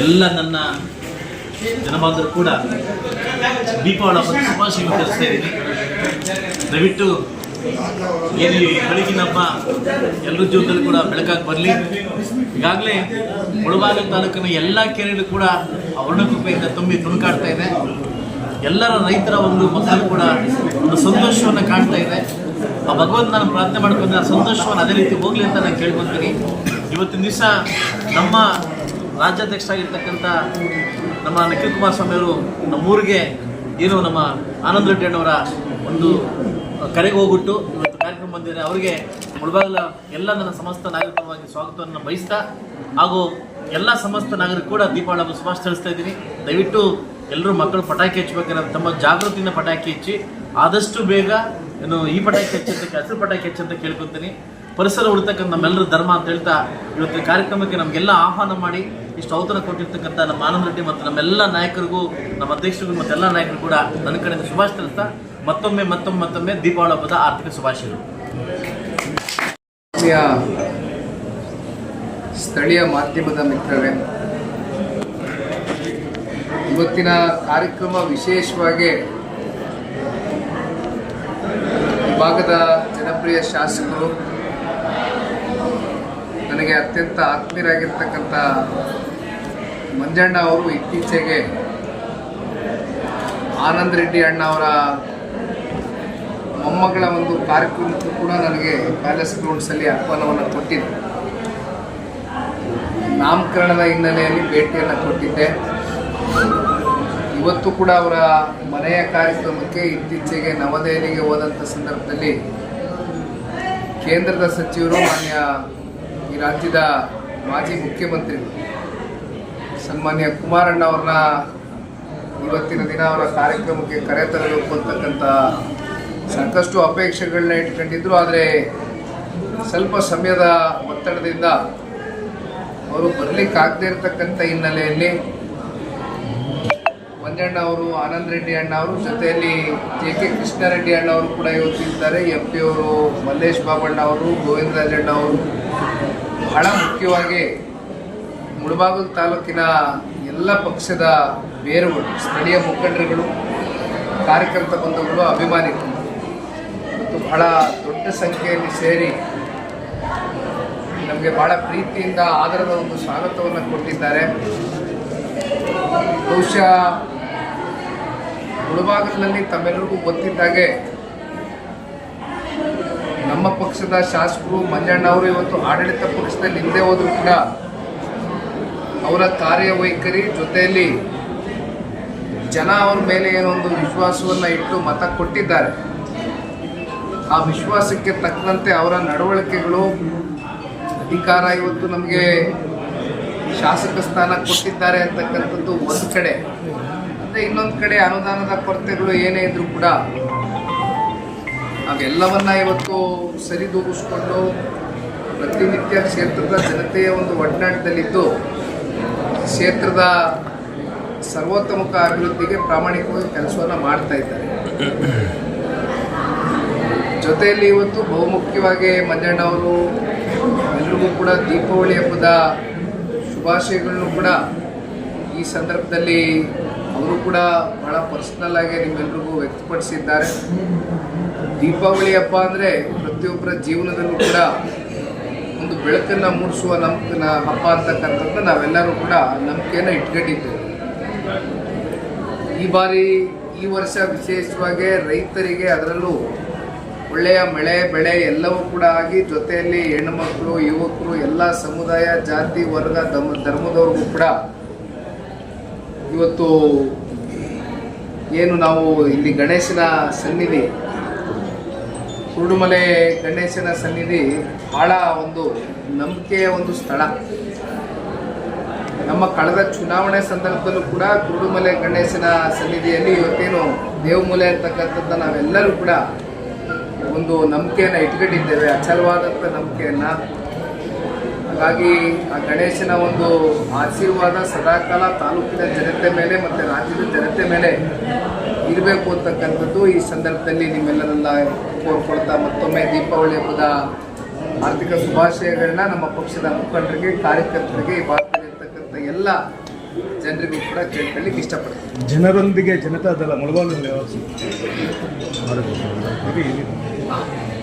ಎಲ್ಲ ನನ್ನ ಜನಬಾಂಧವರು ಕೂಡ ದೀಪಾವಳಿ ಹಬ್ಬದ ಶುಭಾಶಯ ತಿಳಿಸ್ತಾ ಇದ್ದೀನಿ ದಯವಿಟ್ಟು ಏನು ಈ ಬೆಳಗಿನ ಹಬ್ಬ ಎಲ್ಲರ ಜೀವನದಲ್ಲಿ ಕೂಡ ಬೆಳಕಾಗಿ ಬರಲಿ. ಈಗಾಗಲೇ ಮುಳಬಾಗಿಲು ತಾಲೂಕಿನ ಎಲ್ಲ ಕೆರೆಗಳು ಕೂಡ ವರ್ಣಕೃಪೆಯಿಂದ ತುಂಬಿ ತುಣುಕಾಡ್ತಾ ಇದೆ. ಎಲ್ಲರ ರೈತರ ಒಂದು ಮಕ್ಕಳು ಕೂಡ ಒಂದು ಸಂತೋಷವನ್ನು ಕಾಣ್ತಾ ಇದೆ. ಆ ಭಗವಂತ ನಾನು ಪ್ರಾರ್ಥನೆ ಮಾಡ್ಕೊಂಡು, ಆ ಸಂತೋಷವನ್ನು ಅದೇ ರೀತಿ ಹೋಗಲಿ ಅಂತ ನಾನು ಕೇಳ್ಕೊತೀನಿ. ಇವತ್ತಿನ ದಿವಸ ನಮ್ಮ ರಾಜ್ಯಾಧ್ಯಕ್ಷರಾಗಿರ್ತಕ್ಕಂಥ ನಮ್ಮ ನಿಖಿಲ್ ಕುಮಾರಸ್ವಾಮಿ ಅವರು ನಮ್ಮೂರಿಗೆ ಏನು ನಮ್ಮ ಆನಂದ್ ರೆಡ್ಡಿ ಅಣ್ಣವರ ಒಂದು ಕರೆಗೆ ಹೋಗ್ಬಿಟ್ಟು ಇವತ್ತು ಕಾರ್ಯಕ್ರಮ ಬಂದಿದ್ದಾರೆ ಅವರಿಗೆ ಮುಳಬಾಗಲ ಎಲ್ಲ ನನ್ನ ಸಮಸ್ತ ನಾಗರಿಕವಾಗಿ ಸ್ವಾಗತವನ್ನು ಬಯಸ್ತಾ ಹಾಗೂ ಎಲ್ಲ ಸಮಸ್ತ ನಾಗರಿಕ ಕೂಡ ದೀಪಾವಳಿ ಹಬ್ಬ ಶುಭಾಶಯ ತಿಳಿಸ್ತಾ ಇದ್ದೀನಿ. ದಯವಿಟ್ಟು ಎಲ್ಲರೂ ಮಕ್ಕಳು ಪಟಾಕಿ ಹಚ್ಚಬೇಕಾದ್ರೆ ತಮ್ಮ ಜಾಗೃತಿಯಿಂದ ಪಟಾಕಿ ಹಚ್ಚಿ ಆದಷ್ಟು ಬೇಗ ಏನು ಈ ಪಟಾಕಿ ಹಚ್ಚಂತ ಹಸಿರು ಪಟಾಕಿ ಹಚ್ಚಂತ ಕೇಳ್ಕೊತೀನಿ. ಪರಿಸರ ಉಳಿತಕ್ಕಂಥ ನಮ್ಮೆಲ್ಲರ ಧರ್ಮ ಅಂತ ಹೇಳ್ತಾ ಇವತ್ತಿನ ಕಾರ್ಯಕ್ರಮಕ್ಕೆ ನಮಗೆಲ್ಲ ಆಹ್ವಾನ ಮಾಡಿ ಇಷ್ಟು ಔತಣ ಕೊಟ್ಟಿರ್ತಕ್ಕಂಥ ನಮ್ಮ ಆನಂದ್ ರೆಡ್ಡಿ ಮತ್ತು ನಮ್ಮೆಲ್ಲ ನಾಯಕರಿಗೂ, ನಮ್ಮ ಅಧ್ಯಕ್ಷರಿಗೂ ಮತ್ತೆಲ್ಲ ನಾಯಕರು ಕೂಡ ನನ್ನ ಕಡೆಯಿಂದ ಶುಭಾಶಯ ತಿಳಿಸ್ತಾ, ಮತ್ತೊಮ್ಮೆ ಮತ್ತೊಮ್ಮೆ ಮತ್ತೊಮ್ಮೆ ದೀಪಾವಳಿ ಹಬ್ಬದ ಆರ್ಥಿಕ ಶುಭಾಶಯಗಳು. ಸ್ಥಳೀಯ ಮಾಧ್ಯಮದ ಮಿತ್ರರೇ, ಇವತ್ತಿನ ಕಾರ್ಯಕ್ರಮ ವಿಶೇಷವಾಗಿ ಭಾಗದ ಜನಪ್ರಿಯ ಶಾಸಕರು, ನನಗೆ ಅತ್ಯಂತ ಆತ್ಮೀಯರಾಗಿರ್ತಕ್ಕಂಥ ಮಂಜಣ್ಣ ಅವರು ಇತ್ತೀಚೆಗೆ ಆನಂದ್ ರೆಡ್ಡಿ ಅಣ್ಣ ಅವರ ಮೊಮ್ಮಗಳ ಒಂದು ಕಾರ್ಯಕ್ರಮಕ್ಕೂ ಕೂಡ ನನಗೆ ಪ್ಯಾಲೇಸ್ ಗ್ರೌಂಡ್ಸಲ್ಲಿ ಆಹ್ವಾನವನ್ನು ಕೊಟ್ಟಿದ್ದೆ ನಾಮಕರಣದ ಹಿನ್ನೆಲೆಯಲ್ಲಿ ಭೇಟಿಯನ್ನು ಕೊಟ್ಟಿದ್ದೆ. ಇವತ್ತು ಕೂಡ ಅವರ ಮನೆಯ ಕಾರ್ಯಕ್ರಮಕ್ಕೆ ಇತ್ತೀಚೆಗೆ ನವದೆಹಲಿಗೆ ಹೋದಂಥ ಸಂದರ್ಭದಲ್ಲಿ ಕೇಂದ್ರದ ಸಚಿವರು ಮಾನ್ಯ ಈ ರಾಜ್ಯದ ಮಾಜಿ ಮುಖ್ಯಮಂತ್ರಿಗಳು ಸನ್ಮಾನ್ಯ ಕುಮಾರಣ್ಣ ಅವ್ರನ್ನ ಇವತ್ತಿನ ದಿನ ಅವರ ಕಾರ್ಯಕ್ರಮಕ್ಕೆ ಕರೆತರಬೇಕು ಅಂತಕ್ಕಂಥ ಸಾಕಷ್ಟು ಅಪೇಕ್ಷೆಗಳನ್ನ ಇಟ್ಕೊಂಡಿದ್ರು. ಆದರೆ ಸ್ವಲ್ಪ ಸಮಯದ ಒತ್ತಡದಿಂದ ಅವರು ಬರಲಿಕ್ಕಾಗದೇ ಇರತಕ್ಕಂಥ ಹಿನ್ನೆಲೆಯಲ್ಲಿ ಮಂಜಣ್ಣ ಅವರು, ಆನಂದ್ ರೆಡ್ಡಿ ಅಣ್ಣ ಅವರು, ಜೊತೆಯಲ್ಲಿ ಜೆ ಕೆ ಕೃಷ್ಣಾರೆಡ್ಡಿ ಅಣ್ಣ ಅವರು ಕೂಡ ಇವತ್ತಿದ್ದಾರೆ. ಎಂ ಪಿ ಅವರು ಮಲ್ಲೇಶ್ ಬಾಬಣ್ಣ ಅವರು, ಗೋವಿಂದರಾಜಣ್ಣ ಅವರು ಬಹಳ ಮುಖ್ಯವಾಗಿ ಮುಳಬಾಗಿಲು ತಾಲೂಕಿನ ಎಲ್ಲ ಪಕ್ಷದ ಬೇರುಗಳು, ಸ್ಥಳೀಯ ಮುಖಂಡರುಗಳು, ಕಾರ್ಯಕರ್ತ ಬಂಧುಗಳು ಅಭಿಮಾನಿಗಳು ಮತ್ತು ಬಹಳ ದೊಡ್ಡ ಸಂಖ್ಯೆಯಲ್ಲಿ ಸೇರಿ ನಮಗೆ ಬಹಳ ಪ್ರೀತಿಯಿಂದ ಆದರದ ಒಂದು ಸ್ವಾಗತವನ್ನು ಕೊಟ್ಟಿದ್ದಾರೆ. ಬಹುಶಃ ಮುಳಬಾಗಿಲಿನಲ್ಲಿ ತಮ್ಮೆಲ್ಲರಿಗೂ ಗೊತ್ತಿದ್ದಾಗೆ ನಮ್ಮ ಪಕ್ಷದ ಶಾಸಕರು ಮಂಜಣ್ಣ ಅವರು ಇವತ್ತು ಆಡಳಿತ ಪಕ್ಷದಲ್ಲಿ ಹಿಂದೆ ಹೋದರೂ ಕೂಡ ಅವರ ಕಾರ್ಯವೈಖರಿ ಜೊತೆಯಲ್ಲಿ ಜನ ಅವ್ರ ಮೇಲೆ ಏನೊಂದು ವಿಶ್ವಾಸವನ್ನು ಇಟ್ಟು ಮತ ಕೊಟ್ಟಿದ್ದಾರೆ. ಆ ವಿಶ್ವಾಸಕ್ಕೆ ತಕ್ಕಂತೆ ಅವರ ನಡವಳಿಕೆಗಳು ಅಧಿಕಾರ ಇವತ್ತು ನಮಗೆ ಶಾಸಕ ಸ್ಥಾನ ಕೊಟ್ಟಿದ್ದಾರೆ ಅಂತಕ್ಕಂಥದ್ದು ಒಂದು ಕಡೆ. ಅಂದರೆ ಇನ್ನೊಂದು ಕಡೆ ಅನುದಾನದ ಕೊರತೆಗಳು ಏನೇ ಇದ್ರೂ ಕೂಡ ಅವೆಲ್ಲವನ್ನ ಇವತ್ತು ಸರಿದೂಗಿಸ್ಕೊಂಡು ಪ್ರತಿನಿತ್ಯ ಕ್ಷೇತ್ರದ ಜನತೆಯ ಒಂದು ಒಡನಾಟದಲ್ಲಿದ್ದು ಕ್ಷೇತ್ರದ ಸರ್ವೋತ್ತಮುಖ ಅಭಿವೃದ್ಧಿಗೆ ಪ್ರಾಮಾಣಿಕವಾಗಿ ಕೆಲಸವನ್ನು ಮಾಡ್ತಾ ಇದ್ದಾರೆ. ಜೊತೆಯಲ್ಲಿ ಇವತ್ತು ಬಹುಮುಖ್ಯವಾಗಿ ಮಂಜಣ್ಣ ಅವರು, ಎಲ್ರಿಗೂ ಕೂಡ ದೀಪಾವಳಿ ಹಬ್ಬದ ಶುಭಾಶಯಗಳನ್ನು ಕೂಡ ಈ ಸಂದರ್ಭದಲ್ಲಿ ಅವರು ಕೂಡ ಬಹಳ ಪರ್ಸ್ನಲ್ ಆಗಿ ನಿಮ್ಮೆಲ್ರಿಗೂ ವ್ಯಕ್ತಪಡಿಸಿದ್ದಾರೆ. ದೀಪಾವಳಿ ಹಬ್ಬ ಅಂದರೆ ಪ್ರತಿಯೊಬ್ಬರ ಜೀವನದಲ್ಲೂ ಕೂಡ ಒಂದು ಬೆಳಕನ್ನು ಮೂಡಿಸುವ ನಂಬಿಕೆನ ಹಬ್ಬ ಅಂತಕ್ಕಂಥದ್ದು ನಾವೆಲ್ಲರೂ ಕೂಡ ನಂಬಿಕೆಯನ್ನು ಇಟ್ಕೊಂಡಿದ್ದೇವೆ. ಈ ಬಾರಿ ಈ ವರ್ಷ ವಿಶೇಷವಾಗಿ ರೈತರಿಗೆ ಅದರಲ್ಲೂ ಒಳ್ಳೆಯ ಮಳೆ, ಬೆಳೆ ಎಲ್ಲವೂ ಕೂಡ ಆಗಿ ಜೊತೆಯಲ್ಲಿ ಹೆಣ್ಣುಮಕ್ಕಳು ಯುವಕರು, ಎಲ್ಲ ಸಮುದಾಯ, ಜಾತಿ, ವರ್ಗ, ಧರ್ಮ, ಧರ್ಮದವ್ರಿಗೂ ಕೂಡ ಇವತ್ತು ಏನು ನಾವು ಇಲ್ಲಿ ಗಣೇಶನ ಸನ್ನಿಧಿ ಕುರುಡುಮಲೆ ಗಣೇಶನ ಸನ್ನಿಧಿ ಬಹಳ ಒಂದು ನಂಬಿಕೆಯ ಒಂದು ಸ್ಥಳ. ನಮ್ಮ ಕಳೆದ ಚುನಾವಣೆ ಸಂದರ್ಭದಲ್ಲೂ ಕೂಡ ಕುರುಡುಮಲೆ ಗಣೇಶನ ಸನ್ನಿಧಿಯಲ್ಲಿ ಇವತ್ತೇನು ದೇವಮೂಲೆ ಅಂತಕ್ಕಂಥದ್ದು ನಾವೆಲ್ಲರೂ ಕೂಡ ಒಂದು ನಂಬಿಕೆಯನ್ನು ಇಟ್ಕೊಂಡಿದ್ದೇವೆ ಅಚಲವಾದಂಥ ನಂಬಿಕೆಯನ್ನು. ಹಾಗಾಗಿ ಆ ಗಣೇಶನ ಒಂದು ಆಶೀರ್ವಾದ ಸದಾಕಾಲ ತಾಲೂಕಿನ ಜನತೆ ಮೇಲೆ ಮತ್ತು ರಾಜ್ಯದ ಜನತೆ ಮೇಲೆ ಇರಬೇಕು ಅಂತಕ್ಕಂಥದ್ದು ಈ ಸಂದರ್ಭದಲ್ಲಿ ನಿಮ್ಮೆಲ್ಲರೆಲ್ಲ ಕೋರ್ಕೊಳ್ತಾ ಮತ್ತೊಮ್ಮೆ ದೀಪಾವಳಿ ಹಬ್ಬದ ಆರ್ಥಿಕ ಶುಭಾಶಯಗಳನ್ನ ನಮ್ಮ ಪಕ್ಷದ ಮುಖಂಡರಿಗೆ ಕಾರ್ಯಕರ್ತರಿಗೆ ಈ ಭಾಗದಲ್ಲಿರ್ತಕ್ಕಂಥ ಎಲ್ಲ ಜನರಿಗೂ ಕೂಡ ಕೇಳ್ಕೊಳ್ಳಿಕ್ಕೆ ಇಷ್ಟಪಡ್ತೀನಿ. ಜನರೊಂದಿಗೆ ಜನತಾದಳ ಮುಳಬಾಗಿಲು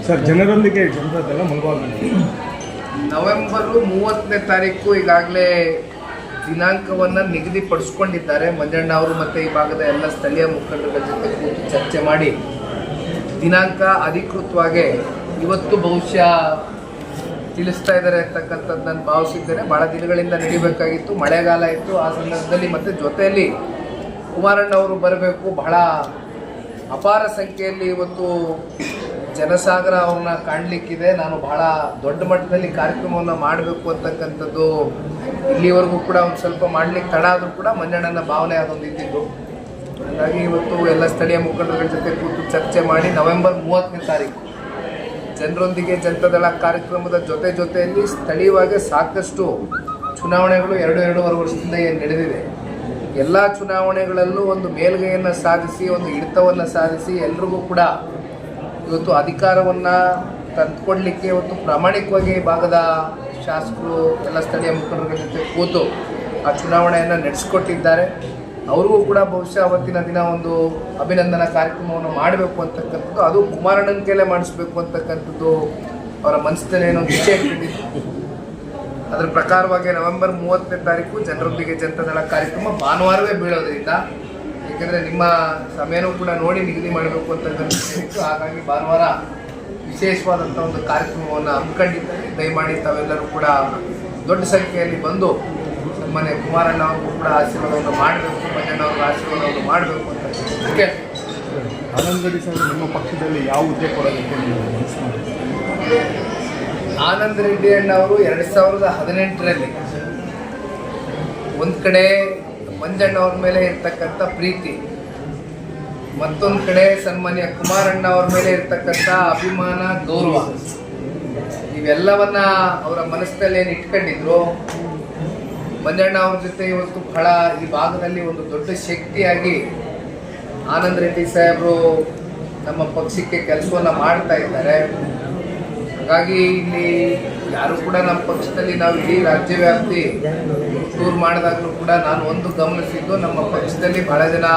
ಸರ್ ಜನರೊಂದಿಗೆ ಜನತಾದಳ ಮುಳಬಾಗಿಲು ನವೆಂಬರು ಮೂವತ್ತನೇ ತಾರೀಕು ಈಗಾಗಲೇ ದಿನಾಂಕವನ್ನು ನಿಗದಿಪಡಿಸ್ಕೊಂಡಿದ್ದಾರೆ. ಮಂಜಣ್ಣ ಅವರು ಮತ್ತು ಈ ಭಾಗದ ಎಲ್ಲ ಸ್ಥಳೀಯ ಮುಖಂಡರ ಜೊತೆ ಕೂತು ಚರ್ಚೆ ಮಾಡಿ ದಿನಾಂಕ ಅಧಿಕೃತವಾಗಿ ಇವತ್ತು ಬಹುಶಃ ತಿಳಿಸ್ತಾ ಇದ್ದಾರೆ ಅಂತಕ್ಕಂಥದ್ದು ನಾನು ಭಾವಿಸಿದ್ದೇನೆ. ಭಾಳ ದಿನಗಳಿಂದ ನಡಿಬೇಕಾಗಿತ್ತು. ಮಳೆಗಾಲ ಇತ್ತು. ಆ ಸಂದರ್ಭದಲ್ಲಿ ಮತ್ತು ಜೊತೆಯಲ್ಲಿ ಕುಮಾರಣ್ಣ ಅವರು ಬರಬೇಕು. ಬಹಳ ಅಪಾರ ಸಂಖ್ಯೆಯಲ್ಲಿ ಇವತ್ತು ಜನಸಾಗರ ಅವ್ರನ್ನ ಕಾಣಲಿಕ್ಕಿದೆ. ನಾನು ಬಹಳ ದೊಡ್ಡ ಮಟ್ಟದಲ್ಲಿ ಕಾರ್ಯಕ್ರಮವನ್ನು ಮಾಡಬೇಕು ಅಂತಕ್ಕಂಥದ್ದು ಇಲ್ಲಿವರೆಗೂ ಕೂಡ ಒಂದು ಸ್ವಲ್ಪ ಮಾಡ್ಲಿಕ್ಕೆ ತಡ ಆದರೂ ಕೂಡ ಮಂಜಣ್ಣನ ಭಾವನೆ ಅದೊಂದು ಇದ್ದಿದ್ದು. ಹಾಗಾಗಿ ಇವತ್ತು ಎಲ್ಲ ಸ್ಥಳೀಯ ಮುಖಂಡರ ಜೊತೆ ಕೂತು ಚರ್ಚೆ ಮಾಡಿ ನವೆಂಬರ್ ಮೂವತ್ತನೇ ತಾರೀಕು ಜನರೊಂದಿಗೆ ಜನತಾದಳ ಕಾರ್ಯಕ್ರಮದ ಜೊತೆ ಜೊತೆಯಲ್ಲಿ ಸ್ಥಳೀಯವಾಗಿ ಸಾಕಷ್ಟು ಚುನಾವಣೆಗಳು ಎರಡು ಎರಡೂವರೆ ವರ್ಷದಿಂದ ಏನು ನಡೆದಿದೆ. ಎಲ್ಲ ಚುನಾವಣೆಗಳಲ್ಲೂ ಒಂದು ಮೇಲ್ಗೈಯನ್ನು ಸಾಧಿಸಿ, ಒಂದು ಹಿಡಿತವನ್ನು ಸಾಧಿಸಿ ಎಲ್ರಿಗೂ ಕೂಡ ಇವತ್ತು ಅಧಿಕಾರವನ್ನು ತಂದುಕೊಡ್ಲಿಕ್ಕೆ ಇವತ್ತು ಪ್ರಾಮಾಣಿಕವಾಗಿ ಭಾಗದ ಶಾಸಕರು ಎಲ್ಲ ಸ್ಥಳೀಯ ಮುಖಂಡರ ಜೊತೆ ಕೂತು ಆ ಚುನಾವಣೆಯನ್ನು ನಡೆಸಿಕೊಟ್ಟಿದ್ದಾರೆ. ಅವ್ರಿಗೂ ಕೂಡ ಬಹುಶಃ ಅವತ್ತಿನ ದಿನ ಒಂದು ಅಭಿನಂದನಾ ಕಾರ್ಯಕ್ರಮವನ್ನು ಮಾಡಬೇಕು ಅಂತಕ್ಕಂಥದ್ದು, ಅದು ಕುಮಾರಣ್ಣನ ಕೈಲೇ ಮಾಡಿಸ್ಬೇಕು ಅಂತಕ್ಕಂಥದ್ದು ಅವರ ಮನಸ್ಸಿನಲ್ಲಿ ಏನೋ ನಿಶ್ಚಯ ಇಟ್ಟಿದ್ದು ಅದರ ಪ್ರಕಾರವಾಗಿ ನವೆಂಬರ್ ಮೂವತ್ತನೇ ತಾರೀಕು ಜನರೊಂದಿಗೆ ಜನತಾದಳ ಕಾರ್ಯಕ್ರಮ ಭಾನುವಾರವೇ ಬೀಳೋದ್ರಿಂದ, ಏಕೆಂದರೆ ನಿಮ್ಮ ಸಮಯನೂ ಕೂಡ ನೋಡಿ ನಿಗದಿ ಮಾಡಬೇಕು ಅಂತಕ್ಕಂಥ ಇತ್ತು ಹಾಗಾಗಿ ಭಾನುವಾರ ವಿಶೇಷವಾದಂಥ ಒಂದು ಕಾರ್ಯಕ್ರಮವನ್ನು ಹಮ್ಮಿಕೊಂಡಿದ್ದಾರೆ ದಯಮಾಡಿ ತಾವೆಲ್ಲರೂ ಕೂಡ ದೊಡ್ಡ ಸಂಖ್ಯೆಯಲ್ಲಿ ಬಂದು ನಮ್ಮನೆ ಕುಮಾರಣ್ಣ ಅವ್ರಿಗೂ ಕೂಡ ಆಶೀರ್ವಾದವನ್ನು ಮಾಡಬೇಕು ಮಂಜಣ್ಣ ಅವ್ರಿಗೆ ಆಶೀರ್ವಾದವನ್ನು ಮಾಡಬೇಕು ಅಂತ ಓಕೆ ಆನಂದ ರೆಡ್ಡಿ ಸರ್ ನಿಮ್ಮ ಪಕ್ಷದಲ್ಲಿ ಯಾವ ಹುದ್ದೆ ಕೊಡೋದಕ್ಕೆ ಆನಂದ ರೆಡ್ಡಿ ಅಣ್ಣವರು ಎರಡು ಸಾವಿರದ ಹದಿನೆಂಟರಲ್ಲಿ ಒಂದು ಕಡೆ ಮಂಜಣ್ಣ ಅವ್ರ ಮೇಲೆ ಇರ್ತಕ್ಕಂಥ ಪ್ರೀತಿ ಮತ್ತೊಂದು ಕಡೆ ಸನ್ಮಾನ್ಯ ಕುಮಾರಣ್ಣ ಅವ್ರ ಮೇಲೆ ಇರ್ತಕ್ಕಂಥ ಅಭಿಮಾನ, ಗೌರವ. ಇವೆಲ್ಲವನ್ನ ಅವರ ಮನಸ್ಸಿನಲ್ಲಿ ಏನು ಇಟ್ಕೊಂಡಿದ್ರು? ಮಂಜಣ್ಣ ಅವ್ರ ಜೊತೆ ಇವತ್ತು ಬಹಳ ಈ ಭಾಗದಲ್ಲಿ ಒಂದು ದೊಡ್ಡ ಶಕ್ತಿಯಾಗಿ ಆನಂದ್ ರೆಡ್ಡಿ ಸಾಹೇಬರು ನಮ್ಮ ಪಕ್ಷಕ್ಕೆ ಕೆಲಸವನ್ನು ಮಾಡ್ತಾ ಇದ್ದಾರೆ. ಹಾಗಾಗಿ ಇಲ್ಲಿ ಯಾರು ಕೂಡ ನಮ್ಮ ಪಕ್ಷದಲ್ಲಿ ನಾವು ಇಡೀ ರಾಜ್ಯವ್ಯಾಪ್ತಿ ಟೂರ್ ಮಾಡಿದಾಗಲೂ ಕೂಡ ನಾನು ಒಂದು ಗಮನಿಸಿದ್ದು ನಮ್ಮ ಪಕ್ಷದಲ್ಲಿ ಬಹಳ ಜನ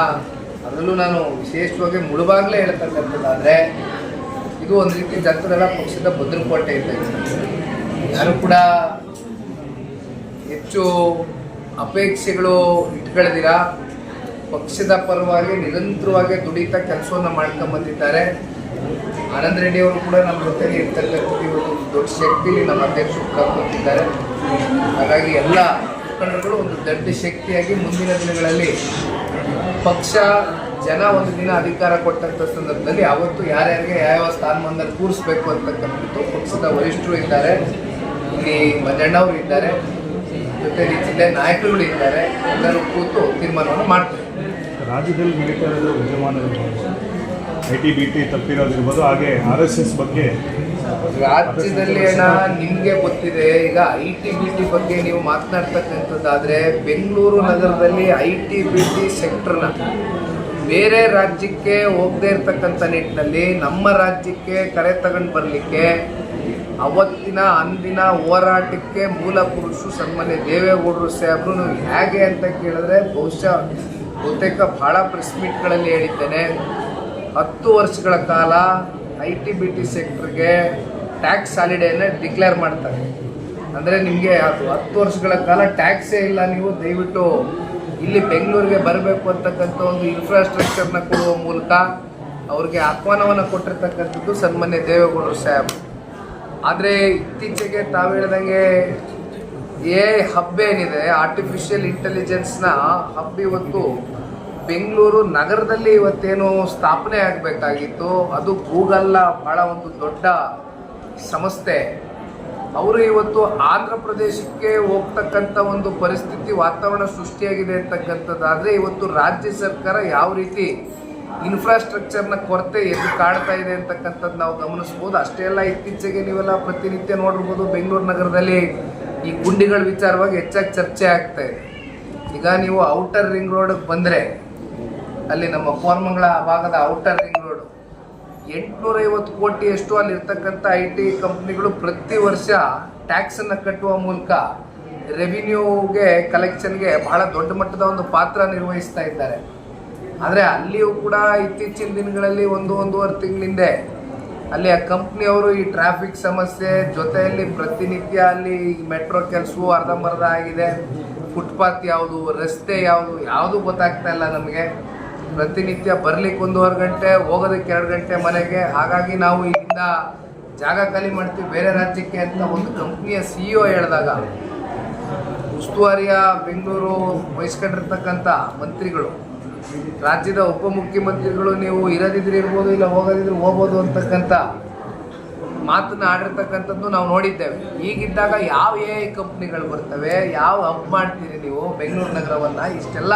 ಅದರಲ್ಲೂ ನಾನು ವಿಶೇಷವಾಗಿ ಮುಳುಬಾಗ್ಲೇ ಹೇಳ್ತಕ್ಕಂಥದ್ದಾದರೆ ಇದು ಒಂದು ರೀತಿ ಜನರೆಲ್ಲ ಪಕ್ಷದ ಭದ್ರಕೋಟೆ ಇದೆ ಯಾರು ಕೂಡ ಹೆಚ್ಚು ಅಪೇಕ್ಷೆಗಳು ಇಟ್ಕೊಳ್ದಿರ, ಪಕ್ಷದ ಪರವಾಗಿ ನಿರಂತರವಾಗಿ ದುಡಿತಾ ಕೆಲಸವನ್ನು ಮಾಡ್ಕೊಂಬಂದಿದ್ದಾರೆ. ಆನಂದ್ ರೆಡ್ಡಿ ಅವರು ಕೂಡ ನಮ್ಮ ಜೊತೆಗೆ ಇರ್ತಕ್ಕಂಥದ್ದು ಒಂದು ದೊಡ್ಡ ಶಕ್ತಿಲಿ ನಮ್ಮ ಅಧ್ಯಕ್ಷರು ಕೂಡ ಹಾಗಾಗಿ ಎಲ್ಲ ಮುಖಂಡರುಗಳು ಒಂದು ದೊಡ್ಡ ಶಕ್ತಿಯಾಗಿ ಮುಂದಿನ ದಿನಗಳಲ್ಲಿ ಪಕ್ಷ ಜನ ಒಂದು ದಿನ ಅಧಿಕಾರ ಕೊಟ್ಟಂಥ ಸಂದರ್ಭದಲ್ಲಿ ಅವತ್ತು ಯಾರ್ಯಾರಿಗೆ ಯಾವ ಸ್ಥಾನಮಾನದಲ್ಲಿ ಕೂರಿಸ್ಬೇಕು ಅಂತಕ್ಕಂಥದ್ದು ಪಕ್ಷದ ವರಿಷ್ಠರು ಇದ್ದಾರೆ. ಇಲ್ಲಿ ಮಂಜಣ್ಣವರು ಇದ್ದಾರೆ. ಜೊತೆಲಿ ಜಿಲ್ಲೆ ನಾಯಕರುಗಳು ಇದ್ದಾರೆ ಎಲ್ಲರೂ ಕೂತು ತೀರ್ಮಾನವನ್ನು ಮಾಡ್ತಾರೆ. ರಾಜ್ಯದಲ್ಲಿ ನಡೀತಾ ಇರೋದು ವಿದ್ಯಮಾನಗಳು ಐ ಟಿ ಬಿ ಟಿ ತಪ್ಪಿರೋದಿರ್ಬೋದು. ಹಾಗೆ ಆರ್ ಎಸ್ ಎಸ್ ಬಗ್ಗೆ ರಾಜ್ಯದಲ್ಲಿ ಅಣ್ಣ, ನಿಮಗೆ ಗೊತ್ತಿದೆ, ಈಗ ಐ ಟಿ ಬಿ ಟಿ ಬಗ್ಗೆ ನೀವು ಮಾತನಾಡ್ತಕ್ಕಂಥದ್ದಾದರೆ ಬೆಂಗಳೂರು ನಗರದಲ್ಲಿ ಐ ಟಿ ಬಿ ಟಿ ಸೆಕ್ಟರ್ನ ಬೇರೆ ರಾಜ್ಯಕ್ಕೆ ಹೋಗದೇ ಇರತಕ್ಕಂಥ ನಿಟ್ಟಿನಲ್ಲಿ ನಮ್ಮ ರಾಜ್ಯಕ್ಕೆ ಕರೆ ತಗೊಂಡು ಬರಲಿಕ್ಕೆ ಅವತ್ತಿನ ಅಂದಿನ ಹೋರಾಟಕ್ಕೆ ಮೂಲ ಪುರುಷರು ಸನ್ಮಾನ್ಯ ದೇವೇಗೌಡರು ಸಾಹೇಬರು ಹೇಗೆ ಅಂತ ಕೇಳಿದ್ರೆ ಬಹುಶಃ ಬಹುತೇಕ ಭಾಳ ಪ್ರೆಸ್ ಮೀಟ್ಗಳಲ್ಲಿ ಹೇಳಿದ್ದೇನೆ. ಹತ್ತು ವರ್ಷಗಳ ಕಾಲ ಐ ಟಿ ಬಿ ಟಿ ಸೆಕ್ಟರ್ಗೆ ಟ್ಯಾಕ್ಸ್ ಹಾಲಿಡೇನ ಡಿಕ್ಲೇರ್ ಮಾಡ್ತಾರೆ. ಅಂದರೆ ನಿಮಗೆ ಅದು ಹತ್ತು ವರ್ಷಗಳ ಕಾಲ ಟ್ಯಾಕ್ಸೇ ಇಲ್ಲ, ನೀವು ದಯವಿಟ್ಟು ಇಲ್ಲಿ ಬೆಂಗಳೂರಿಗೆ ಬರಬೇಕು ಅಂತಕ್ಕಂಥ ಒಂದು ಇನ್ಫ್ರಾಸ್ಟ್ರಕ್ಚರ್ನ ಕೊಡುವ ಮೂಲಕ ಅವ್ರಿಗೆ ಆಹ್ವಾನವನ್ನು ಕೊಟ್ಟಿರ್ತಕ್ಕಂಥದ್ದು ಸನ್ಮಾನ್ಯ ದೇವೇಗೌಡರು ಸಾಹೇಬ್. ಆದರೆ ಇತ್ತೀಚೆಗೆ ತಾವು ಹೇಳ್ದಂಗೆ ಎ ಹಬ್ ಏನಿದೆ ಆರ್ಟಿಫಿಷಿಯಲ್ ಇಂಟೆಲಿಜೆನ್ಸ್ನ ಹಬ್ ಇವತ್ತು ಬೆಂಗಳೂರು ನಗರದಲ್ಲಿ ಇವತ್ತೇನು ಸ್ಥಾಪನೆ ಆಗಬೇಕಾಗಿತ್ತು. ಅದು ಗೂಗಲ್ನ ಬಹಳ ಒಂದು ದೊಡ್ಡ ಸಂಸ್ಥೆ ಅವರು ಇವತ್ತು ಆಂಧ್ರ ಪ್ರದೇಶಕ್ಕೆ ಹೋಗ್ತಕ್ಕಂಥ ಒಂದು ಪರಿಸ್ಥಿತಿ ವಾತಾವರಣ ಸೃಷ್ಟಿಯಾಗಿದೆ ಅಂತಕ್ಕಂಥದ್ದಾದರೆ ಇವತ್ತು ರಾಜ್ಯ ಸರ್ಕಾರ ಯಾವ ರೀತಿ ಇನ್ಫ್ರಾಸ್ಟ್ರಕ್ಚರ್ನ ಕೊರತೆ ಎದ್ದು ಕಾಡ್ತಾ ಇದೆ ಅಂತಕ್ಕಂಥದ್ದು ನಾವು ಗಮನಿಸ್ಬೋದು. ಅಷ್ಟೇ ಅಲ್ಲ, ಇತ್ತೀಚೆಗೆ ನೀವೆಲ್ಲ ಪ್ರತಿನಿತ್ಯ ನೋಡಿರ್ಬೋದು ಬೆಂಗಳೂರು ನಗರದಲ್ಲಿ ಈ ಗುಂಡಿಗಳ ವಿಚಾರವಾಗಿ ಹೆಚ್ಚಾಗಿ ಚರ್ಚೆ ಆಗ್ತಾ ಇದೆ. ಈಗ ನೀವು ಔಟರ್ ರಿಂಗ್ ರೋಡಿಗೆ ಬಂದರೆ ಅಲ್ಲಿ ನಮ್ಮ ಕೋರ್ಮಂಗಳ ಭಾಗದ ಔಟರ್ ರಿಂಗ್ ರೋಡ್ ಎಂಟುನೂರೈವತ್ತು ಕೋಟಿಯಷ್ಟು ಅಲ್ಲಿ ಇರ್ತಕ್ಕಂಥ ಐ ಟಿ ಕಂಪ್ನಿಗಳು ಪ್ರತಿ ವರ್ಷ ಟ್ಯಾಕ್ಸನ್ನು ಕಟ್ಟುವ ಮೂಲಕ ರೆವಿನ್ಯೂಗೆ ಕಲೆಕ್ಷನ್ಗೆ ಬಹಳ ದೊಡ್ಡ ಮಟ್ಟದ ಒಂದು ಪಾತ್ರ ನಿರ್ವಹಿಸ್ತಾ ಇದ್ದಾರೆ. ಆದರೆ ಅಲ್ಲಿಯೂ ಕೂಡ ಇತ್ತೀಚಿನ ದಿನಗಳಲ್ಲಿ ಒಂದು, ಒಂದೂವರೆ ತಿಂಗಳಿಂದೆ ಅಲ್ಲಿ ಆ ಕಂಪ್ನಿಯವರು ಈ ಟ್ರಾಫಿಕ್ ಸಮಸ್ಯೆ ಜೊತೆಯಲ್ಲಿ ಪ್ರತಿನಿತ್ಯ ಅಲ್ಲಿ ಮೆಟ್ರೋ ಕೆಲಸವು ಅರ್ಧಂಬರ್ಧ ಆಗಿದೆ. ಫುಟ್ಪಾತ್ ಯಾವುದು, ರಸ್ತೆ ಯಾವುದು ಯಾವುದು ಗೊತ್ತಾಗ್ತಾ ಇಲ್ಲ ನಮಗೆ. ಪ್ರತಿನಿತ್ಯ ಬರ್ಲಿಕ್ಕೆ ಒಂದೂವರೆ ಗಂಟೆ, ಹೋಗೋದಕ್ಕೆ ಎರಡು ಗಂಟೆ ಮನೆಗೆ. ಹಾಗಾಗಿ ನಾವು ಇಲ್ಲಿಂದ ಜಾಗ ಖಾಲಿ ಮಾಡ್ತೀವಿ. ಬೇರೆ ರಾಜ್ಯಕ್ಕೆ ಅಂತ ಒಂದು ಕಂಪ್ನಿಯ ಸಿ ಇ ಹೇಳಿದಾಗ, ಉಸ್ತುವಾರಿಯ ಬೆಂಗಳೂರು ವಹಿಸ್ಕೊಂಡಿರ್ತಕ್ಕಂಥ ಮಂತ್ರಿಗಳು, ರಾಜ್ಯದ ಉಪಮುಖ್ಯಮಂತ್ರಿಗಳು, ನೀವು ಇರೋದಿದ್ರೆ ಇರ್ಬೋದು, ಇಲ್ಲ ಹೋಗೋದಿದ್ರೆ ಹೋಗ್ಬೋದು ಅಂತಕ್ಕಂಥ ಮಾತನ್ನು ಆಡಿರ್ತಕ್ಕಂಥದ್ದು ನಾವು ನೋಡಿದ್ದೇವೆ. ಈಗಿದ್ದಾಗ ಯಾವ ಎ ಐ ಕಂಪ್ನಿಗಳು ಬರ್ತವೆ, ಯಾವ ಹಬ್ ಮಾಡ್ತೀರಿ ನೀವು ಬೆಂಗಳೂರು ನಗರವನ್ನು, ಇಷ್ಟೆಲ್ಲ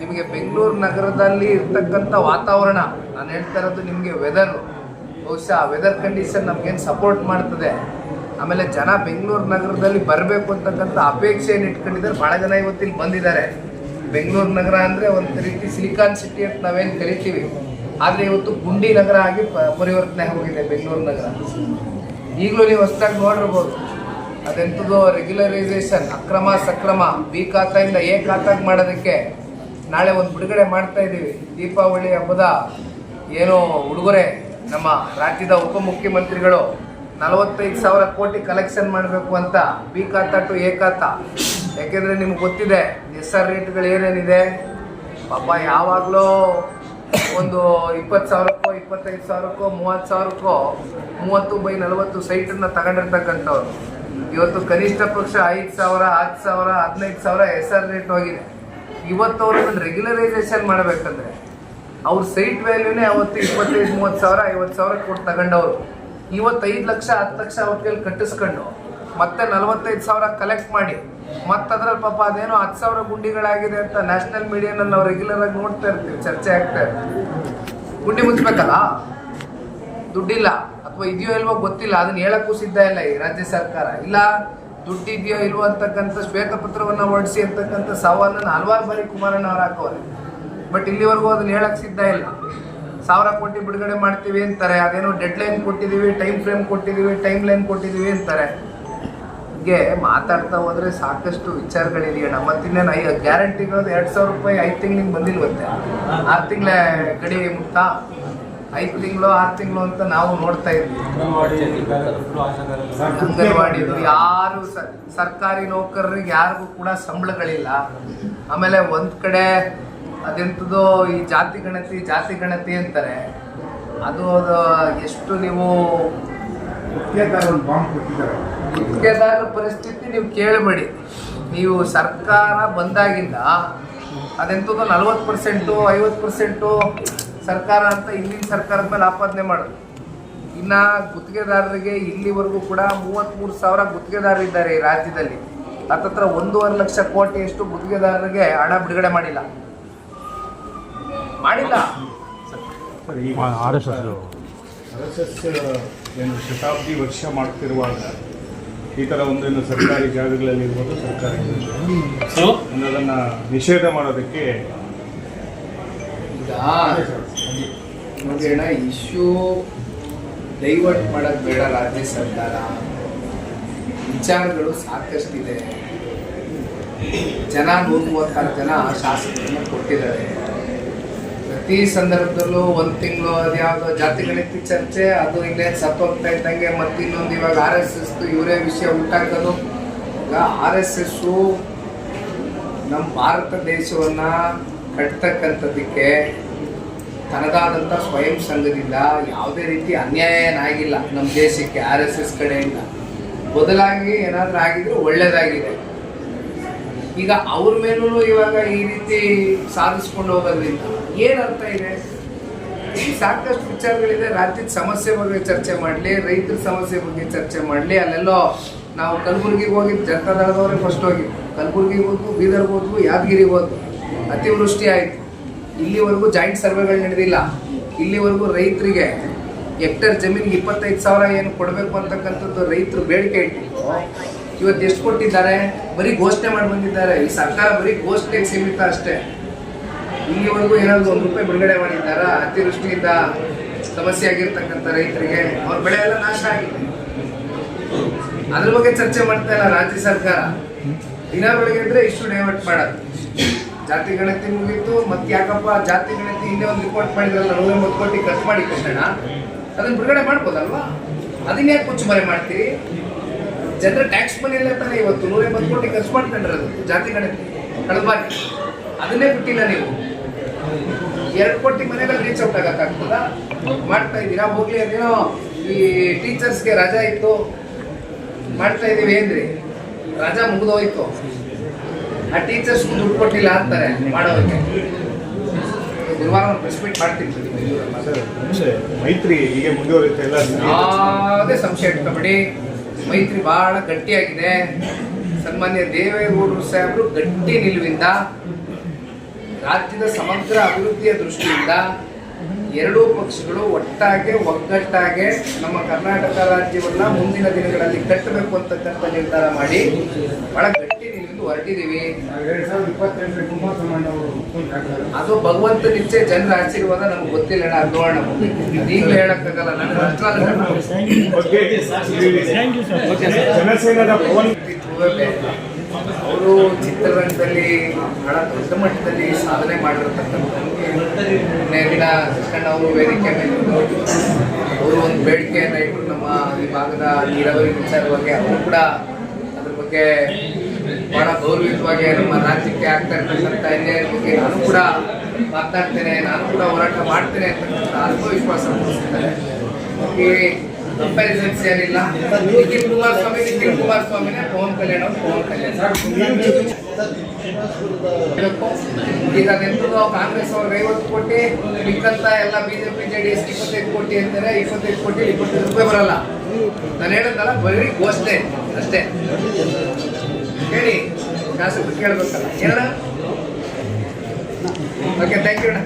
ನಿಮಗೆ ಬೆಂಗಳೂರು ನಗರದಲ್ಲಿ ಇರ್ತಕ್ಕಂಥ ವಾತಾವರಣ, ನಾನು ಹೇಳ್ತಾ ಇರೋದು ನಿಮಗೆ ವೆದರ್ ಬಹುಶಃ ವೆದರ್ ಕಂಡೀಷನ್ ನಮಗೇನು ಸಪೋರ್ಟ್ ಮಾಡ್ತದೆ. ಆಮೇಲೆ ಜನ ಬೆಂಗಳೂರು ನಗರದಲ್ಲಿ ಬರಬೇಕು ಅಂತಕ್ಕಂಥ ಅಪೇಕ್ಷೆಯನ್ನು ಇಟ್ಕೊಂಡಿದ್ದಾರೆ. ಭಾಳ ಜನ ಇವತ್ತು ಇಲ್ಲಿ ಬಂದಿದ್ದಾರೆ. ಬೆಂಗಳೂರು ನಗರ ಅಂದರೆ ಒಂದು ರೀತಿ ಸಿಲಿಕಾನ್ ಸಿಟಿ ಅಂತ ನಾವೇನು ಕರಿತೀವಿ. ಆದರೆ ಇವತ್ತು ಗುಂಡಿ ನಗರ ಆಗಿ ಪರಿವರ್ತನೆ ಹೋಗಿದೆ ಬೆಂಗಳೂರು ನಗರ. ಈಗಲೂ ನೀವು ಹೊಸದಾಗಿ ನೋಡಿರ್ಬೋದು. ಅದೆಂಥದ್ದು ರೆಗ್ಯುಲರೈಸೇಷನ್ ಅಕ್ರಮ ಸಕ್ರಮ ಬಿ ಖಾತೆಯಿಂದ ಎ ಖಾತಾಗಿ ಮಾಡೋದಕ್ಕೆ ನಾಳೆ ಒಂದು ಬಿಡುಗಡೆ ಮಾಡ್ತಾ ಇದ್ದೀವಿ. ದೀಪಾವಳಿ ಹಬ್ಬದ ಏನು ಉಡುಗೊರೆ. ನಮ್ಮ ರಾಜ್ಯದ ಉಪಮುಖ್ಯಮಂತ್ರಿಗಳು ನಲವತ್ತೈದು ಸಾವಿರ ಕೋಟಿ ಕಲೆಕ್ಷನ್ ಮಾಡಬೇಕು ಅಂತ ಬಿ ಖಾತಾ ಟು ಎ ಖಾತಾ. ಯಾಕೆಂದರೆ ನಿಮ್ಗೆ ಗೊತ್ತಿದೆ, ಎಸ್ ಆರ್ ರೇಟ್ಗಳು ಏನೇನಿದೆ? ಪಾಪ ಯಾವಾಗಲೂ ಒಂದು ಇಪ್ಪತ್ತು ಸಾವಿರಕ್ಕೋ, ಇಪ್ಪತ್ತೈದು ಸಾವಿರಕ್ಕೋ, ಮೂವತ್ತು ಸಾವಿರಕ್ಕೋ, ಮೂವತ್ತು ಬೈ ನಲವತ್ತು ಸೈಟನ್ನು ತಗೊಂಡಿರ್ತಕ್ಕಂಥವ್ರು. ಇವತ್ತು ಕನಿಷ್ಠ ಪಕ್ಷ ಐದು ಸಾವಿರ, ಹತ್ತು ಸಾವಿರ, ಹದಿನೈದು ಸಾವಿರ ಎಸ್ ಆರ್ ರೇಟ್ ಹೋಗಿದೆ. ಇವತ್ತು ಅವ್ರನ್ನ ರೆಗ್ಯುಲರೈಸೇಷನ್ ಮಾಡಬೇಕಂದ್ರೆ, ಅವ್ರ ಸೈಟ್ ವ್ಯಾಲ್ಯೂನೇ ಅವತ್ತು ಇಪ್ಪತ್ತೈದು, ಮೂವತ್ತು ಸಾವಿರ, ಐವತ್ತು ಸಾವಿರ ಕೊಟ್ಟು ತಗೊಂಡವರು. ಇವತ್ತು ಐದು ಲಕ್ಷ, ಹತ್ತು ಲಕ್ಷ ಅವ್ರ ಕೈಲಿ ಕಟ್ಟಿಸ್ಕೊಂಡು, ಮತ್ತೆ ನಲವತ್ತೈದು ಸಾವಿರ ಕಲೆಕ್ಟ್ ಮಾಡಿ ಮತ್ತೆ ಅದ್ರಲ್ಲಿ ಪಾಪ ಅದೇನೋ ಹತ್ತು ಸಾವಿರ ಗುಂಡಿಗಳಾಗಿದೆ ಅಂತ ನ್ಯಾಷನಲ್ ಮೀಡಿಯಾನಲ್ಲಿ ನಾವು ರೆಗ್ಯುಲರ್ ಆಗಿ ನೋಡ್ತಾ ಇರ್ತೀವಿ, ಚರ್ಚೆ ಆಗ್ತಾ ಇರ್ತೀವಿ ಗುಂಡಿ ಮುಚ್ಚಬೇಕಲ್ಲ ದುಡ್ಡಿಲ್ಲ, ಅಥವಾ ಇದೆಯೋ ಇಲ್ವೋ ಗೊತ್ತಿಲ್ಲ, ಅದನ್ನ ಹೇಳಕ್ಕೂ ಸಿದ್ಧ ಇಲ್ಲ ಈ ರಾಜ್ಯ ಸರ್ಕಾರ. ಇಲ್ಲ ದುಡ್ಡಿದೆಯೋ ಇಲ್ವೋ ಅಂತಕ್ಕಂಥ ಶ್ವೇತಪತ್ರವನ್ನು ಹೊರಡಿಸಿ ಅಂತಕ್ಕಂಥ ಸವಾಲನ್ನು ಹಲವಾರು ಬಾರಿ ಕುಮಾರಣ್ಣ ಅವ್ರು ಹಾಕೋರೆ. ಬಟ್ ಇಲ್ಲಿವರೆಗೂ ಅದನ್ನ ಹೇಳಕ್ಕೆ ಸಿದ್ಧ ಇಲ್ಲ. ಸಾವಿರ ಕೋಟಿ ಬಿಡುಗಡೆ ಮಾಡ್ತೀವಿ ಅಂತಾರೆ. ಅದೇನೋ ಡೆಡ್ ಲೈನ್ ಕೊಟ್ಟಿದ್ದೀವಿ ಟೈಮ್ ಫ್ರೇಮ್ ಕೊಟ್ಟಿದ್ದೀವಿ ಟೈಮ್ ಲೈನ್ ಕೊಟ್ಟಿದ್ದೀವಿ ಅಂತಾರೆ. ಹೀಗೆ ಮಾತಾಡ್ತಾ ಹೋದರೆ ಸಾಕಷ್ಟು ವಿಚಾರಗಳಿದೆಯಣ್ಣ ಮತ್ತಿನ್ನೇನು ಐ ಗ್ಯಾರಂಟಿಗಳು ಎರಡು ಸಾವಿರ ರೂಪಾಯಿ ಐದು ತಿಂಗ್ಳಿಗೆ ಬಂದಿಲ್ವಂತೆ. ಆರು ತಿಂಗಳ ಗಡಿ ಮುಕ್ತ ಐದು ತಿಂಗಳು, ಆರು ತಿಂಗಳು ಅಂತ ನಾವು ನೋಡ್ತಾ ಇದ್ವಿ. ಅಂಗನವಾಡಿದು ಯಾರು ಸರ್ಕಾರಿ ನೌಕರರಿಗೆ ಯಾರಿಗೂ ಕೂಡ ಸಂಬಳಗಳಿಲ್ಲ. ಆಮೇಲೆ ಒಂದ್ ಕಡೆ ಅದೆಂಥದ್ದು ಈ ಜಾತಿ ಗಣತಿ ಜಾತಿ ಗಣತಿ ಅಂತಾರೆ. ಅದು ಅದು ಎಷ್ಟು ನೀವು ಗುತ್ತಿಗೆದಾರರ ಪರಿಸ್ಥಿತಿ ನೀವು ಕೇಳಬೇಡಿ. ನೀವು ಸರ್ಕಾರ ಬಂದಾಗಿಂದ ಅದೆಂಥದ್ದು ನಲ್ವತ್ತು ಪರ್ಸೆಂಟು, ಐವತ್ತು ಪರ್ಸೆಂಟು ಸರ್ಕಾರ ಅಂತ ಇಲ್ಲಿನ ಸರ್ಕಾರದ ಮೇಲೆ ಆಪಾದನೆ ಮಾಡೋದು. ಇನ್ನ ಗುತ್ತಿಗೆದಾರರಿಗೆ ಇಲ್ಲಿವರೆಗೂ ಕೂಡ ಮೂವತ್ತ್ಮೂರು ಸಾವಿರ ಗುತ್ತಿಗೆದಾರರಿದ್ದಾರೆ ಈ ರಾಜ್ಯದಲ್ಲಿ. ಹತ್ತತ್ರ ಒಂದೂವರೆ ಲಕ್ಷ ಕೋಟಿಯಷ್ಟು ಗುತ್ತಿಗೆದಾರರಿಗೆ ಹಣ ಬಿಡುಗಡೆ ಮಾಡಿಲ್ಲ. ಮಾಡಿಲ್ಲ. ಆರ್ ಎಸ್ ಎಸ್ ಏನು ಶತಾಬ್ದಿ ವರ್ಷ ಮಾಡ್ತಿರುವಾಗ ಈ ಥರ ಒಂದೇನು ಸರ್ಕಾರಿ ಜಾಗಗಳಲ್ಲಿ ಇರ್ಬೋದು ಸರ್ಕಾರಿ ಅನ್ನೋದನ್ನು ನಿಷೇಧ ಮಾಡೋದಕ್ಕೆ ಈಗ ಇಶ್ಯೂ ಡೈವರ್ಟ್ ಮಾಡೋದು ಬೇಡ ರಾಜ್ಯ ಸರ್ಕಾರ. ವಿಚಾರಗಳು ಸಾಕಷ್ಟಿದೆ. ಜನ ನೂರ ಮೂವತ್ತಾರು ಜನ ಶಾಸಕರನ್ನ ಕೊಟ್ಟಿದ್ದಾರೆ. ಪ್ರತಿ ಸಂದರ್ಭದಲ್ಲೂ ಒಂದು ತಿಂಗಳು ಅದ್ಯಾವುದೋ ಜಾತಿ ಗಣಿತ ಚರ್ಚೆ, ಅದು ಇಲ್ಲೇ ಸತ್ತೋಗ್ತಾ ಇದ್ದಂಗೆ ಮತ್ತೆ ಇನ್ನೊಂದು ಇವಾಗ ಆರ್ ಎಸ್ ಎಸ್ ಇವರೇ ವಿಷಯ ಉಂಟಾಗೋದು ಈಗ ಆರ್ ಎಸ್ ಎಸ್ಸು ನಮ್ಮ ಭಾರತ ದೇಶವನ್ನ ಕಟ್ತಕ್ಕಂಥದ್ದಕ್ಕೆ ತನದಾದಂಥ ಸ್ವಯಂ ಸಂಘದಿಂದ ಯಾವುದೇ ರೀತಿ ಅನ್ಯಾಯ ಏನಾಗಿಲ್ಲ ನಮ್ಮ ದೇಶಕ್ಕೆ ಆರ್ ಎಸ್ ಎಸ್ ಕಡೆಯಿಂದ. ಬದಲಾಗಿ ಏನಾದರೂ ಆಗಿದ್ರೆ ಒಳ್ಳೆಯದಾಗಿದೆ ಈಗ ಅವ್ರ ಮೇಲೂ ಇವಾಗ ಈ ರೀತಿ ಸಾಧಿಸ್ಕೊಂಡು ಹೋಗೋದ್ರಿಂದ ಏನು ಅರ್ಥ ಇದೆ? ಸಾಕಷ್ಟು ವಿಚಾರಗಳಿದೆ. ರಾಜ್ಯದ ಸಮಸ್ಯೆ ಬಗ್ಗೆ ಚರ್ಚೆ ಮಾಡಲಿ, ರೈತರ ಸಮಸ್ಯೆ ಬಗ್ಗೆ ಚರ್ಚೆ ಮಾಡಲಿ. ಅಲ್ಲೆಲ್ಲೋ ನಾವು ಕಲಬುರಗಿಗೆ ಹೋಗಿ ಜನತಾ ದಳದವರೇ ಫಸ್ಟ್ ಹೋಗಿ. ಕಲಬುರಗಿಗೆ ಹೋದ್ವು, ಬೀದರ್ಗೆ ಹೋದ್ವು, ಯಾದಗಿರಿಗೆ ಹೋದ್ವು. ಅತಿವೃಷ್ಟಿ ಆಯಿತು. ಇಲ್ಲಿವರೆಗೂ ಜಾಯಿಂಟ್ ಸರ್ವೆಗಳು ನಡೆದಿಲ್ಲ. ಇಲ್ಲಿವರೆಗೂ ರೈತರಿಗೆ ಹೆಕ್ಟರ್ ಜಮೀನಿಗೆ ಇಪ್ಪತ್ತೈದು ಸಾವಿರ ಏನು ಕೊಡಬೇಕು ಅಂತಕ್ಕಂಥದ್ದು ರೈತರು ಬೇಡಿಕೆ ಇಟ್ಟಿದ್ರು ಇವತ್ತು ಎಷ್ಟು ಕೊಟ್ಟಿದ್ದಾರೆ? ಬರೀ ಘೋಷಣೆ ಮಾಡಿ ಬಂದಿದ್ದಾರೆ. ಈ ಸರ್ಕಾರ ಬರೀ ಘೋಷಣೆಗೆ ಸೀಮಿತ ಅಷ್ಟೇ. ಇಲ್ಲಿವರೆಗೂ ಏನಾದರೂ ಒಂದು ರೂಪಾಯಿ ಬಿಡುಗಡೆ ಮಾಡಿದ್ದಾರಾ? ಅತಿವೃಷ್ಟಿಯಿಂದ ಸಮಸ್ಯೆ ಆಗಿರ್ತಕ್ಕಂಥ ರೈತರಿಗೆ ಅವ್ರ ಬೆಳೆ ಎಲ್ಲ ನಾಶ ಆಗಿದೆ. ಅದ್ರ ಬಗ್ಗೆ ಚರ್ಚೆ ಮಾಡ್ತಾ ಇಲ್ಲ ರಾಜ್ಯ ಸರ್ಕಾರ. ದಿನ ಬೆಳಗ್ಗೆ ಇದ್ರೆ ಇಷ್ಟು ಡೈವರ್ಟ್ ಮಾಡೋದು ಜಾತಿ ಗಣತಿ ಮುಗೀತು, ಮತ್ತೆ ಯಾಕಪ್ಪ ಜಾತಿ ಗಣತಿ ಹಿಂದೆ ಒಂದು ರಿಪೋರ್ಟ್ ಮಾಡಿದ್ರಲ್ಲ ನೂರ ಎಂಬತ್ತು ಕೋಟಿ ಖರ್ಚು ಮಾಡಿ ತಕ್ಷಣ ಅದನ್ನ ಬಿಡುಗಡೆ ಮಾಡ್ಬೋದಲ್ವಾ? ಅದನ್ನ ಯಾಕೆ ಮುಚ್ಚು ಮರೆ ಮಾಡ್ತೀರಿ? ಜನರ ಟ್ಯಾಕ್ಸ್ ಮನೆಯಲ್ಲೇ ತಾನೇ ಇವತ್ತು ನೂರ ಎಂಬತ್ತು ಕೋಟಿ ಖರ್ಚು ಅದು, ಜಾತಿ ಗಣತಿ ಕಳೆದ ಬಾರಿ ಅದನ್ನೇ ಬಿಟ್ಟಿಲ್ಲ ನೀವು. ಎರಡು ಕೋಟಿ ಮನೆಗಳು ರೀಚ್ ಔಟ್ ಆಗಕ್ಕಾಗ್ತದ ಮಾಡ್ತಾ ಇದ್ದೀರಾ? ಹೋಗ್ಲಿ, ಅದೇನೋ ಈ ಟೀಚರ್ಸ್ಗೆ ರಜಾ ಇತ್ತು. ಮಾಡ್ತಾ ಇದೀವಿ ಏನ್ರಿ? ರಜಾ ಮುಗಿದೋಯ್ತು. ಆ ಟೀಚರ್ಸ್ ದುಡ್ಡು ಕೊಟ್ಟಿಲ್ಲ ಅಂತಾರೆ ಮಾಡೋದಕ್ಕೆ ಗುರುವಾರ ಒಂದು ಪ್ರೆಸ್ ಮೀಟ್ ಮಾಡ್ತೀನಿ ಮೈತ್ರಿ ಹೀಗೆ ಮುಂದುವರಿಯುತ್ತೆ ಎಲ್ಲ ಯಾವುದೇ ಸಂಶಯ ಇಟ್ಕೊಬೇಡಿ. ಮೈತ್ರಿ ಬಹಳ ಗಟ್ಟಿಯಾಗಿದೆ. ಸನ್ಮಾನ್ಯ ದೇವೇಗೌಡರು ಸಾಹೇಬರು ಗಟ್ಟಿ ನಿಲುವಿಂದ ರಾಜ್ಯದ ಸಮಗ್ರ ಅಭಿವೃದ್ಧಿಯ ದೃಷ್ಟಿಯಿಂದ ಎರಡೂ ಪಕ್ಷಗಳು ಒಟ್ಟಾಗೆ ಒಗ್ಗಟ್ಟಾಗೆ ನಮ್ಮ ಕರ್ನಾಟಕ ರಾಜ್ಯವನ್ನ ಮುಂದಿನ ದಿನಗಳಲ್ಲಿ ಕಟ್ಟಬೇಕು ಅಂತಕ್ಕಂಥ ನಿರ್ಧಾರ ಮಾಡಿ ಬಹಳ ಗಟ್ಟಿ ನಿಲ್ಲಿಂದು ಹೊರಟಿದ್ದೀವಿ. ಅದು ಭಗವಂತ ನಿಚ್ಚೆ ಜನರ ಆಶೀರ್ವಾದ ನಮ್ಗೆ ಗೊತ್ತಿಲ್ಲ ಅದು ನೋಡೋಣ ಈಗಲೇ ಹೇಳಕ್ಕಾಗಲ್ಲ ನನ್ನ ಬಗ್ಗೆ ಜನಸೇನದ ಅವರು ಚಿತ್ರರಂಗದಲ್ಲಿ ಬಹಳ ದೊಡ್ಡ ಮಟ್ಟದಲ್ಲಿ ಸಾಧನೆ ಮಾಡಿರ್ತಕ್ಕಂಥದ್ದು ಕೃಷ್ಣಣ್ಣ ಅವರು ವೇದಿಕೆ ಮೇಲೆ ಅವರು ಒಂದು ಬೇಡಿಕೆಯನ್ನು ಇಟ್ಟು ನಮ್ಮ ಈ ಭಾಗದ ನೀರಾವರಿ ವಿಚಾರವಾಗಿ ಅವರು ಕೂಡ ಅದ್ರ ಬಗ್ಗೆ ಬಹಳ ಗೌರವಿತವಾಗಿ ನಮ್ಮ ರಾಜ್ಯಕ್ಕೆ ಆಗ್ತಾ ಇರ್ತಕ್ಕಂಥ ಅನ್ಯಾಯದ ಬಗ್ಗೆ ನಾನು ಕೂಡ ಮಾತಾಡ್ತೇನೆ, ನಾನು ಕೂಡ ಹೋರಾಟ ಮಾಡ್ತೇನೆ ಅಂತಕ್ಕಂಥ ಆತ್ಮವಿಶ್ವಾಸ ಮೂಡಿಸ್ತಾರೆ ಹೇಳ್ಬೇಕು. ಈಗ ಕಾಂಗ್ರೆಸ್ ಅವ್ರಿಗೆ ಐವತ್ತು ಕೋಟಿ ಮಿಕ್ಕಂತ ಎಲ್ಲ ಬಿಜೆಪಿ ಜೆ ಡಿ ಇಪ್ಪತ್ತೈದು ಕೋಟಿ ಅಂತಾರೆ, ಇಪ್ಪತ್ತೈದು ಕೋಟಿ, ಇಪ್ಪತ್ತೈದು ರೂಪಾಯಿ ಬರಲ್ಲ. ನಾನು ಹೇಳೋದಲ್ಲ, ಬರೀ ಘೋಷಣೆ ಅಷ್ಟೇ. ಹೇಳಿ, ಶಾಸಕರು ಕೇಳ್ಬೇಕಲ್ಲ. ಏನಣ್ಣ? ಓಕೆ ಥ್ಯಾಂಕ್ ಯು ಅಣ್ಣ.